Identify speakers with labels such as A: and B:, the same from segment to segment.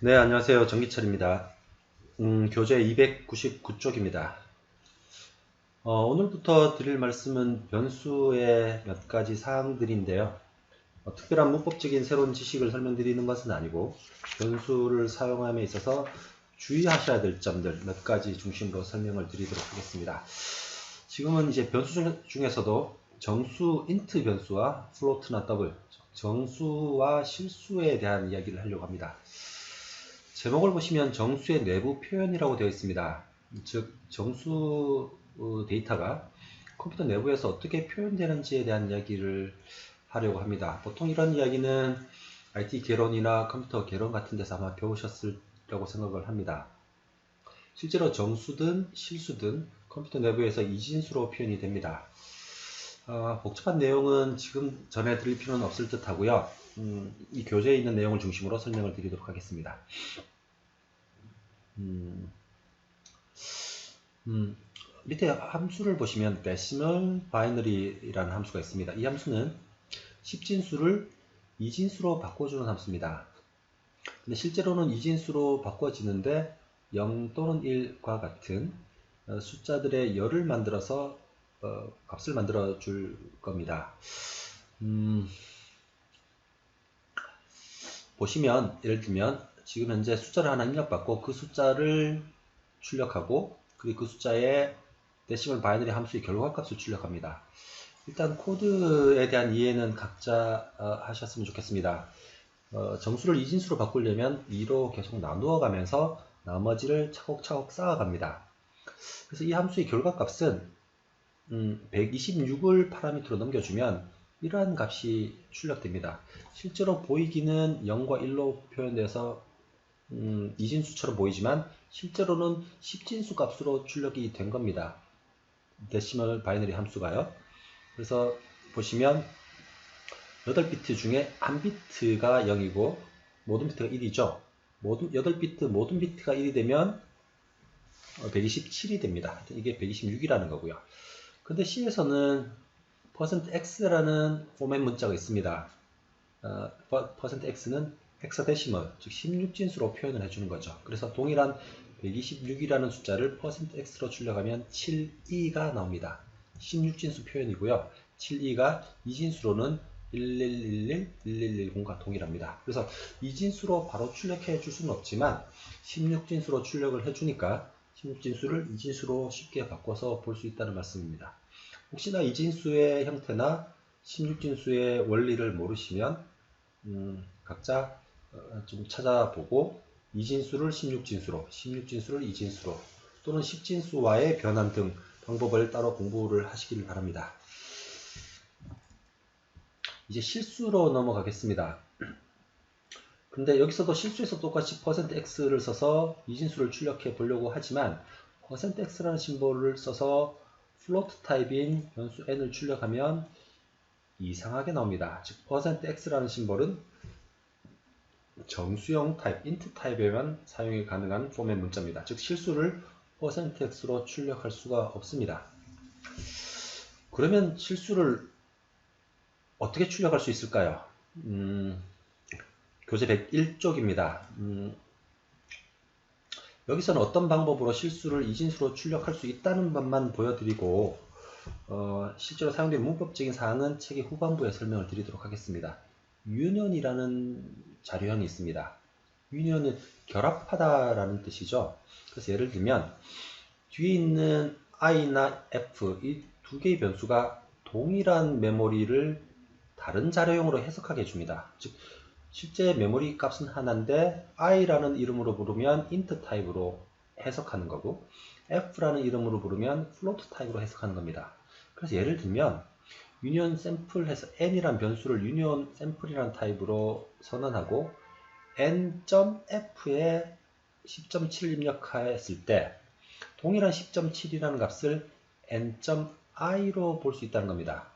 A: 네, 안녕하세요. 정기철입니다. 음, 교재 299쪽입니다. 어, 오늘부터 드릴 말씀은 변수의 몇 가지 사항들인데요. 어, 특별한 문법적인 새로운 지식을 설명드리는 것은 아니고 변수를 사용함에 있어서 주의하셔야 될 점들 몇 가지 중심으로 설명을 드리도록 하겠습니다. 지금은 이제 변수 중에서도 정수 int 변수와 float나 더블 정수와 실수에 대한 이야기를 하려고 합니다. 제목을 보시면 정수의 내부 표현이라고 되어 있습니다. 즉 정수 어, 데이터가 컴퓨터 내부에서 어떻게 표현되는지에 대한 이야기를 하려고 합니다. 보통 이런 이야기는 IT 개론이나 컴퓨터 개론 같은 데서 아마 배우셨을라고 생각을 합니다. 실제로 정수든 실수든 컴퓨터 내부에서 이진수로 표현이 됩니다. 어, 복잡한 내용은 지금 전해드릴 필요는 없을 듯 하고요. 음, 이 교재에 있는 내용을 중심으로 설명을 드리도록 하겠습니다. 음, 음, 밑에 함수를 보시면 decimal binary라는 함수가 있습니다. 이 함수는 10진수를 2진수로 바꿔주는 함수입니다. 근데 실제로는 2진수로 바꿔지는데 0 또는 1과 같은 어, 숫자들의 열을 만들어서 어, 값을 만들어 줄 겁니다. 음, 보시면 예를 들면 지금 현재 숫자를 하나 입력받고 그 숫자를 출력하고 그리고 그 숫자에 데시멀 바이너리 함수의 결과값을 출력합니다. 일단 코드에 대한 이해는 각자 어, 하셨으면 좋겠습니다. 어, 정수를 이진수로 바꾸려면 2로 계속 나누어 가면서 나머지를 차곡차곡 쌓아갑니다. 그래서 이 함수의 결과값은 음, 126을 파라미터로 넘겨주면 이러한 값이 출력됩니다. 실제로 보이기는 0과 1로 표현돼서 음, 이진수처럼 보이지만 실제로는 10진수 값으로 출력이 된 겁니다. 데시멀 바이너리 함수가요. 그래서 보시면 8비트 중에 한 비트가 0이고 모든 비트가 1이죠. 모든 8비트 모든 비트가 1이 되면 127이 됩니다. 이게 126이라는 거고요. 근데 C에서는 %x라는 포맷 문자가 있습니다. 어, %x는 헥사데시멀, 즉 16진수로 표현을 해주는 거죠. 그래서 동일한 126이라는 숫자를 %x로 출력하면 7이가 나옵니다. 16진수 표현이고요. 7이가 이진수로는 1111, 1110과 동일합니다. 그래서 이진수로 바로 출력해 줄 수는 없지만 16진수로 출력을 해주니까 16진수를 이진수로 쉽게 바꿔서 볼 수 있다는 말씀입니다. 혹시나 이진수의 형태나 16진수의 원리를 모르시면 음, 각자 어, 좀 찾아보고 이진수를 16진수로, 16진수를 이진수로 또는 10진수와의 변환 등 방법을 따로 공부를 하시길 바랍니다. 이제 실수로 넘어가겠습니다. 근데 여기서도 실수에서 똑같이 %x를 써서 이진수를 출력해 보려고 하지만 %x라는 심볼을 써서 플로트 타입인 변수 n을 출력하면 이상하게 나옵니다. 즉 %x라는 심볼은 정수형 타입, int 타입에만 사용이 가능한 포맷 문자입니다. 즉 실수를 %x로 출력할 수가 없습니다. 그러면 실수를 어떻게 출력할 수 있을까요? 음, 교재 101쪽입니다. 음, 여기서는 어떤 방법으로 실수를 이진수로 출력할 수 있다는 것만 보여드리고 어, 실제로 사용된 문법적인 사항은 책의 후반부에 설명을 드리도록 하겠습니다. 유년이라는 자료형이 있습니다. 유년은 결합하다라는 뜻이죠. 그래서 예를 들면 뒤에 있는 i나 f 이 두 개의 변수가 동일한 메모리를 다른 자료형으로 해석하게 해줍니다. 즉 실제 메모리 값은 하나인데 i라는 이름으로 부르면 int 타입으로 해석하는 거고 f라는 이름으로 부르면 float 타입으로 해석하는 겁니다. 그래서 예를 들면 유니온 샘플 해서 n이란 변수를 유니온 샘플이라는 타입으로 선언하고 n.f에 10.7 입력했을 때 동일한 10.7이라는 값을 n.i로 볼 수 있다는 겁니다.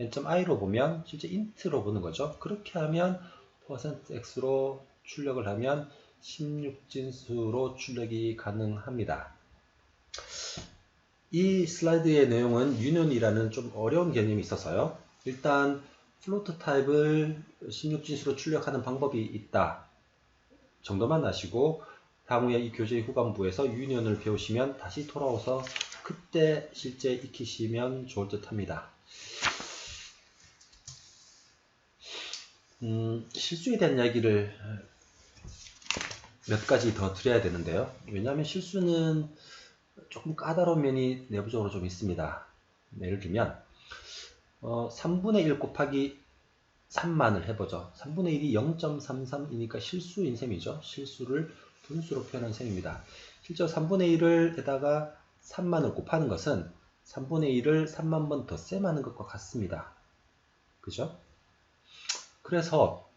A: n.i로 보면 실제 int로 보는 거죠. 그렇게 하면 %x로 출력을 하면 16진수로 출력이 가능합니다. 이 슬라이드의 내용은 유년이라는 좀 어려운 개념이 있어서요. 일단 플로트 타입을 16진수로 출력하는 방법이 있다. 정도만 아시고 향후에 이 교재의 후반부에서 유니온을 배우시면 다시 돌아와서 그때 실제 익히시면 좋을 듯 합니다. 음, 실수에 대한 이야기를 몇 가지 더 드려야 되는데요. 왜냐하면 실수는 조금 까다로운 면이 내부적으로 좀 있습니다. 예를 들면 어, 3분의 1 곱하기 3만을 해보죠. 3분의 1이 0.33이니까 실수인 셈이죠. 실수를 분수로 표현한 셈입니다. 실제로 3분의 1을 에다가 3만을 곱하는 것은 3분의 1을 3만 번 더 셈하는 것과 같습니다. 그죠? 그래서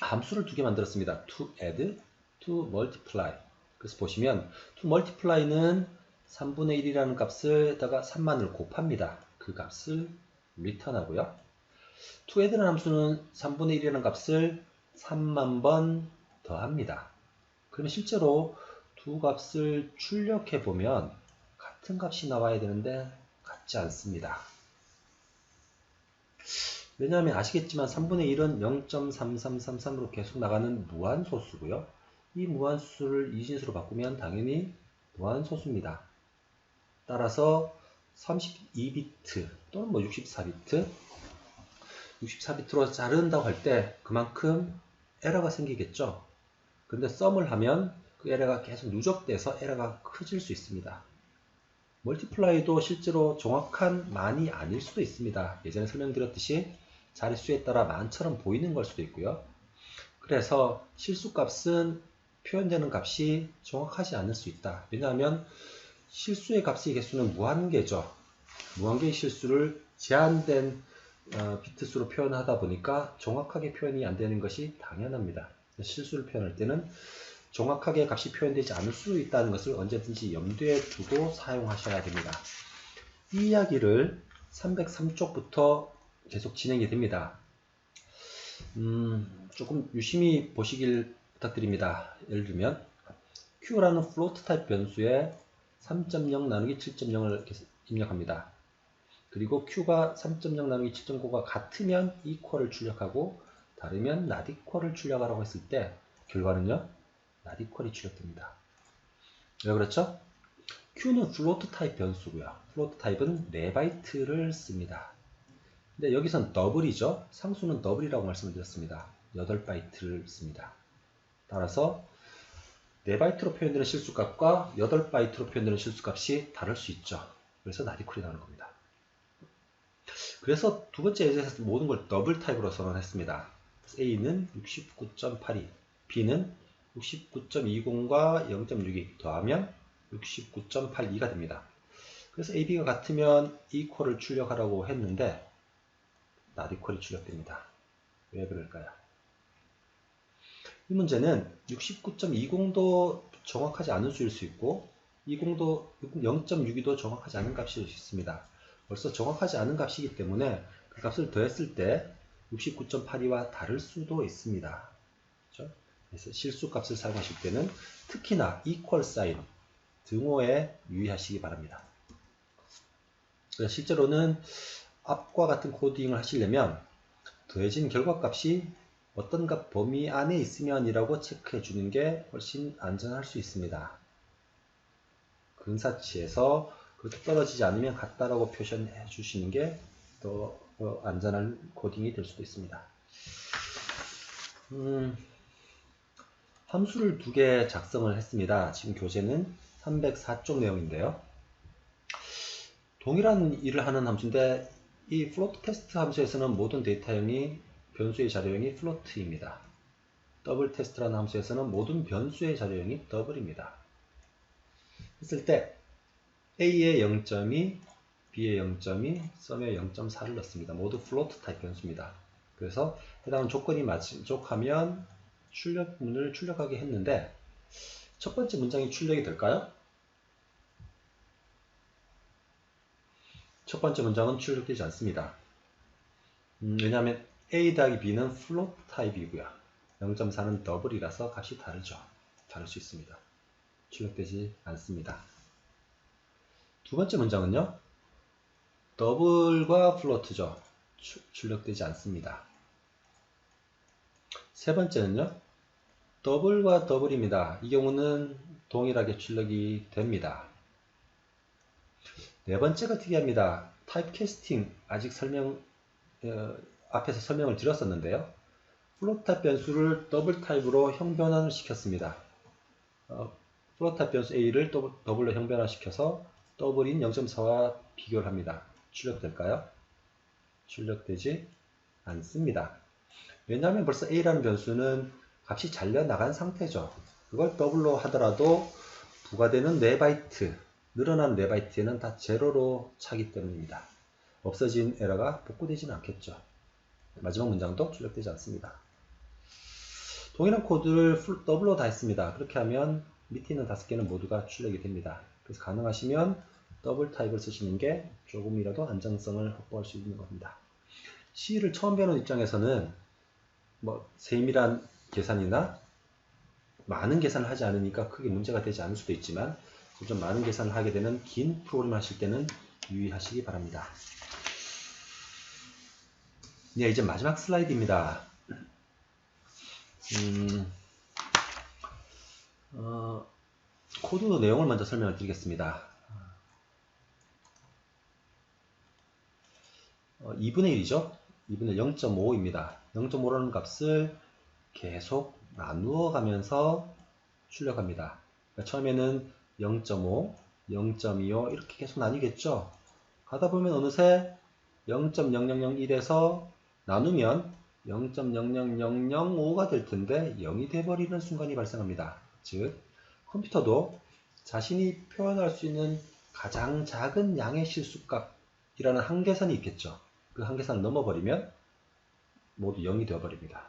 A: 함수를 두 개 만들었습니다. to add, to multiply. 그래서 보시면 to multiply는 3분의 1이라는 값을에다가 3만을 곱합니다. 그 값을 return하고요. to add라는 함수는 3분의 1이라는 값을 3만 번 더합니다. 그러면 실제로 두 값을 출력해 보면 같은 값이 나와야 되는데 같지 않습니다. 왜냐하면 아시겠지만 3분의 1은 0.3333으로 계속 나가는 무한소수고요. 이 무한소수를 이진수로 바꾸면 당연히 무한소수입니다. 따라서 32비트 또는 뭐 64비트 64비트로 자른다고 할 때 그만큼 에러가 생기겠죠. 근데 썸을 하면 그 에러가 계속 누적돼서 에러가 커질 수 있습니다. 멀티플라이도 실제로 정확한 만이 아닐 수도 있습니다. 예전에 설명드렸듯이 자릿수에 따라 만처럼 보이는 걸 수도 있고요. 그래서 실수값은 표현되는 값이 정확하지 않을 수 있다. 왜냐하면 실수의 값의 개수는 무한계죠. 무한계의 실수를 제한된 어, 비트 수로 표현하다 보니까 정확하게 표현이 안 되는 것이 당연합니다. 실수를 표현할 때는 정확하게 값이 표현되지 않을 수 있다는 것을 언제든지 염두에 두고 사용하셔야 됩니다. 이 이야기를 303쪽부터 계속 진행이 됩니다. 음, 조금 유심히 보시길 부탁드립니다. 예를 들면 Q라는 플로트 타입 변수에 3.0 나누기 7.0을 입력합니다. 그리고 Q가 3.0 나누기 7.9가 같으면 equal을 출력하고 다르면 not equal을 출력하라고 했을 때 결과는요 not equal이 출력됩니다. 왜 그렇죠? Q는 플로트 타입 변수고요. 플로트 타입은 4바이트를 씁니다. 근데 여기선 더블이죠. 상수는 더블이라고 말씀을 드렸습니다. 8바이트를 씁니다. 따라서 4바이트로 표현되는 실수값과 8바이트로 표현되는 실수값이 다를 수 있죠. 그래서 나디쿨이 나오는 겁니다. 그래서 두 번째 예제에서 모든 걸 더블 타입으로 선언했습니다. A는 69.82, B는 69.20과 0.62 더하면 69.82가 됩니다. 그래서 AB가 같으면 equal을 출력하라고 했는데 equal이 출력됩니다. 왜 그럴까요? 이 문제는 69.20도 정확하지 않은 수일 수 있고 20도 0.62도 정확하지 않은 값일 수 있습니다. 벌써 정확하지 않은 값이기 때문에 그 값을 더했을 때 69.82와 다를 수도 있습니다. 그렇죠? 그래서 실수값을 사용하실 때는 특히나 equal sign 등호에 유의하시기 바랍니다. 실제로는 앞과 같은 코딩을 하시려면 더해진 결과값이 어떤 값 범위 안에 있으면이라고 체크해 주는 게 훨씬 안전할 수 있습니다. 근사치에서 그렇게 떨어지지 않으면 같다라고 표현해 주시는 게더 어, 안전한 코딩이 될 수도 있습니다. 음, 함수를 두 개 작성을 했습니다. 지금 교재는 304쪽 내용인데요. 동일한 일을 하는 함수인데 이 플로트 테스트 함수에서는 모든 데이터형이 변수의 자료형이 플로트입니다. 더블 테스트라는 함수에서는 모든 변수의 자료형이 더블입니다. 했을 때 A의 0점이 B의 0점이 썸의 0.4를 넣습니다. 모두 플로트 타입 변수입니다. 그래서 해당 조건이 만족하면 출력문을 출력하게 했는데 첫 번째 문장이 출력이 될까요? 첫 번째 문장은 출력되지 않습니다. 음, 왜냐하면 A 더하기 B는 플로트 타입이고요. 0.4는 더블이라서 값이 다르죠. 다를 수 있습니다. 출력되지 않습니다. 두 번째 문장은요. 더블과 플로트죠. 출력되지 않습니다. 세 번째는요. 더블과 더블입니다. 이 경우는 동일하게 출력이 됩니다. 네 번째가 특이합니다. 타입캐스팅 아직 설명 어, 앞에서 설명을 드렸었는데요. 플롯 타입 변수를 더블 타입으로 형변환을 시켰습니다. 어, 플롯 타입 변수 A를 더블, 더블로 형변화시켜서 더블인 0.4와 비교를 합니다. 출력될까요? 출력되지 않습니다. 왜냐하면 벌써 A라는 변수는 값이 잘려 나간 상태죠. 그걸 더블로 하더라도 부가되는 4바이트, 늘어난 4바이트에는 다 제로로 차기 때문입니다. 없어진 에러가 복구되지는 않겠죠. 마지막 문장도 출력되지 않습니다. 동일한 코드를 더블로 다 했습니다. 그렇게 하면 밑에 있는 다섯 개는 모두가 출력이 됩니다. 그래서 가능하시면 더블 타입을 쓰시는 게 조금이라도 안정성을 확보할 수 있는 겁니다. C를 처음 배우는 입장에서는 뭐 세밀한 계산이나 많은 계산을 하지 않으니까 크게 문제가 되지 않을 수도 있지만 좀 많은 계산을 하게 되는 긴 프로그램 하실 때는 유의하시기 바랍니다. 네, 이제 마지막 슬라이드입니다. 음, 어, 코드 내용을 먼저 설명을 드리겠습니다. 어, 2분의 1이죠. 2분의 0.5입니다. 0.5라는 값을 계속 나누어 가면서 출력합니다. 그러니까 처음에는 0.5, 0.25 이렇게 계속 나뉘겠죠. 가다 보면 어느새 0.0001에서 나누면 0.00005가 될 텐데 0이 돼버리는 순간이 발생합니다. 즉 컴퓨터도 자신이 표현할 수 있는 가장 작은 양의 실수값이라는 한계선이 있겠죠. 그 한계선을 넘어버리면 모두 0이 되어버립니다.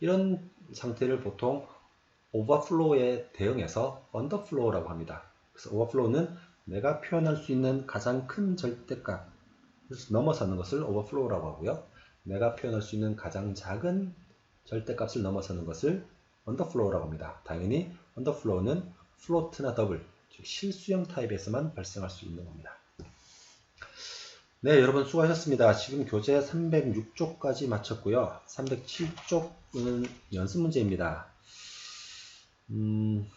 A: 이런 상태를 보통 오버플로우에 대응해서 언더플로우라고 합니다. 그래서 오버플로우는 내가 표현할 수 있는 가장 큰 절대값 넘어서는 것을 오버플로우라고 하고요. 내가 표현할 수 있는 가장 작은 절대값을 넘어서는 것을 언더플로우라고 합니다. 당연히 언더플로우는 플로트나 더블, 즉 실수형 타입에서만 발생할 수 있는 겁니다. 네, 여러분 수고하셨습니다. 지금 교재 306쪽까지 마쳤고요. 307쪽은 연습 문제입니다. 음,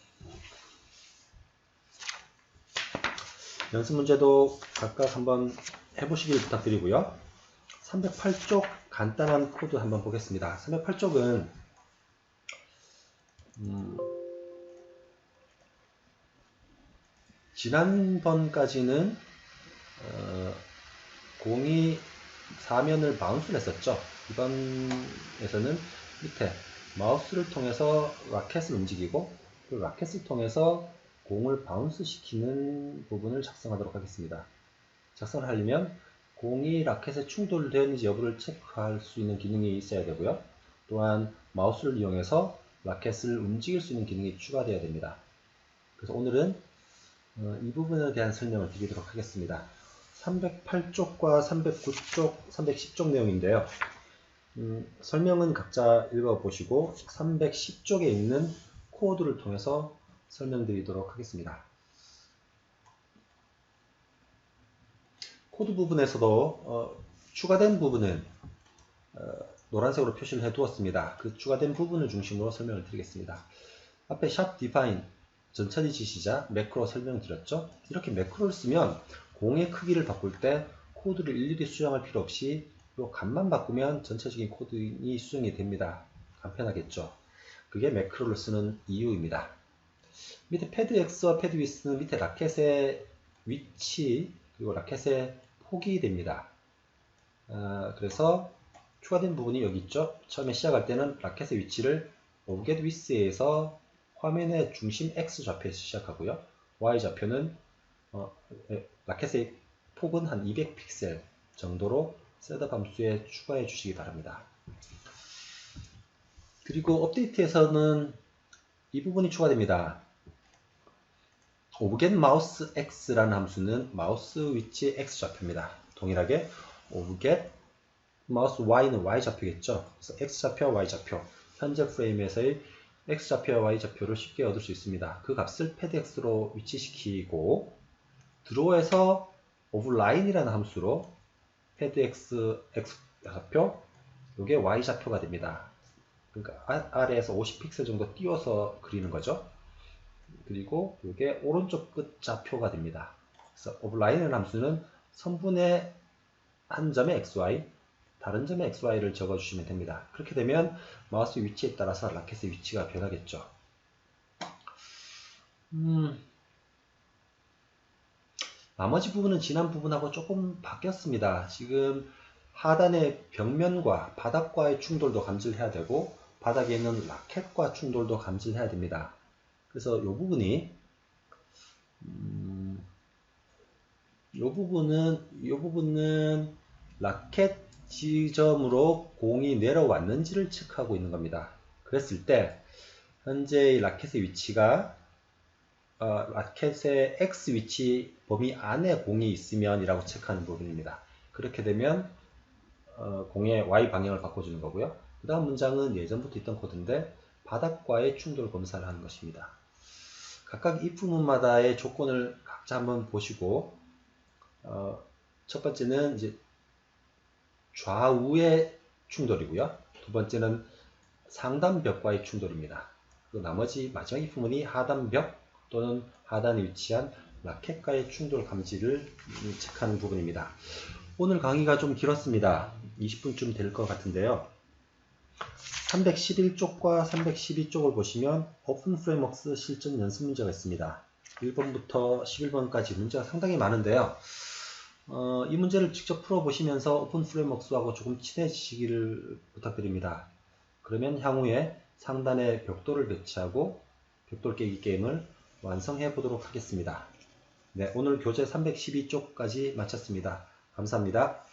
A: 연습 문제도 각각 한번 해보시길 부탁드리고요. 308쪽 간단한 코드 한번 보겠습니다. 308쪽은 음, 지난번까지는 어, 공이 사면을 바운스를 했었죠. 이번에서는 밑에 마우스를 통해서 라켓을 움직이고 그 라켓을 통해서 공을 바운스 시키는 부분을 작성하도록 하겠습니다. 작성을 하려면 공이 라켓에 충돌되었는지 여부를 체크할 수 있는 기능이 있어야 되고요. 또한 마우스를 이용해서 라켓을 움직일 수 있는 기능이 추가되어야 됩니다. 그래서 오늘은 어, 이 부분에 대한 설명을 드리도록 하겠습니다. 308쪽과 309쪽, 310쪽 내용인데요. 음, 설명은 각자 읽어보시고 310쪽에 있는 코드를 통해서 설명드리도록 하겠습니다. 코드 부분에서도 어, 추가된 부분은 어, 노란색으로 표시를 해 두었습니다. 그 추가된 부분을 중심으로 설명을 드리겠습니다. 앞에 샵 define 전처리 지시자 매크로 설명드렸죠. 이렇게 매크로를 쓰면 공의 크기를 바꿀 때 코드를 일일이 수정할 필요 없이 이 값만 바꾸면 전체적인 코드이 수정이 됩니다. 간편하겠죠. 그게 매크로를 쓰는 이유입니다. 밑에 패드 X와 패드 위스는 밑에 라켓의 위치 그리고 라켓의 폭이 됩니다. 어, 그래서 추가된 부분이 여기 있죠. 처음에 시작할 때는 라켓의 위치를 오브겟 위스에서 화면의 중심 X 좌표에서 시작하고요. Y 좌표는 어, 라켓의 폭은 한 200픽셀 정도로 셋업 함수에 추가해 주시기 바랍니다. 그리고 업데이트에서는 이 부분이 추가됩니다. 오브겟 마우스 x라는 함수는 마우스 위치 x 좌표입니다. 동일하게 오브겟 마우스 y는 y 좌표겠죠. 그래서 x 좌표, y 좌표 현재 프레임에서의 x 좌표와 y 좌표를 쉽게 얻을 수 있습니다. 그 값을 패드 x로 위치시키고 드로어에서 오브라인이라는 함수로 패드 x, x 좌표, 이게 y 좌표가 됩니다. 그러니까 아- 아래에서 50픽셀 정도 띄워서 그리는 거죠. 그리고 이게 오른쪽 끝 좌표가 됩니다. 그래서 오브라인의 함수는 선분의 한 점의 xy, 다른 점의 xy를 적어주시면 됩니다. 그렇게 되면 마우스 위치에 따라서 라켓의 위치가 변하겠죠. 음, 나머지 부분은 지난 부분하고 조금 바뀌었습니다. 지금 하단의 벽면과 바닥과의 충돌도 감지를 해야 되고 바닥에 있는 라켓과 충돌도 감지를 해야 됩니다. 그래서 이 부분이 음, 이 부분은 이 부분은 라켓 지점으로 공이 내려왔는지를 체크하고 있는 겁니다. 그랬을 때 현재 이 라켓의 위치가 어, 라켓의 X 위치 범위 안에 공이 있으면 이라고 체크하는 부분입니다. 그렇게 되면 어, 공의 Y 방향을 바꿔주는 거고요. 그 다음 문장은 예전부터 있던 코드인데 바닥과의 충돌 검사를 하는 것입니다. 각각 이 부분마다의 조건을 각자 한번 보시고 어, 첫 번째는 이제 좌우의 충돌이고요. 두 번째는 상단벽과의 충돌입니다. 그 나머지 마지막 이 부분이 하단벽 또는 하단에 위치한 라켓과의 충돌 감지를 체크하는 부분입니다. 오늘 강의가 좀 길었습니다. 20분쯤 될 것 같은데요. 311쪽과 312쪽을 보시면 오픈 프레임워크스 실전 연습 문제가 있습니다. 1번부터 11번까지 문제가 상당히 많은데요. 어, 이 문제를 직접 풀어보시면서 오픈 프레임워크스하고 조금 친해지시기를 부탁드립니다. 그러면 향후에 상단에 벽돌을 배치하고 벽돌 깨기 게임을 완성해 보도록 하겠습니다. 네, 오늘 교재 312쪽까지 마쳤습니다. 감사합니다.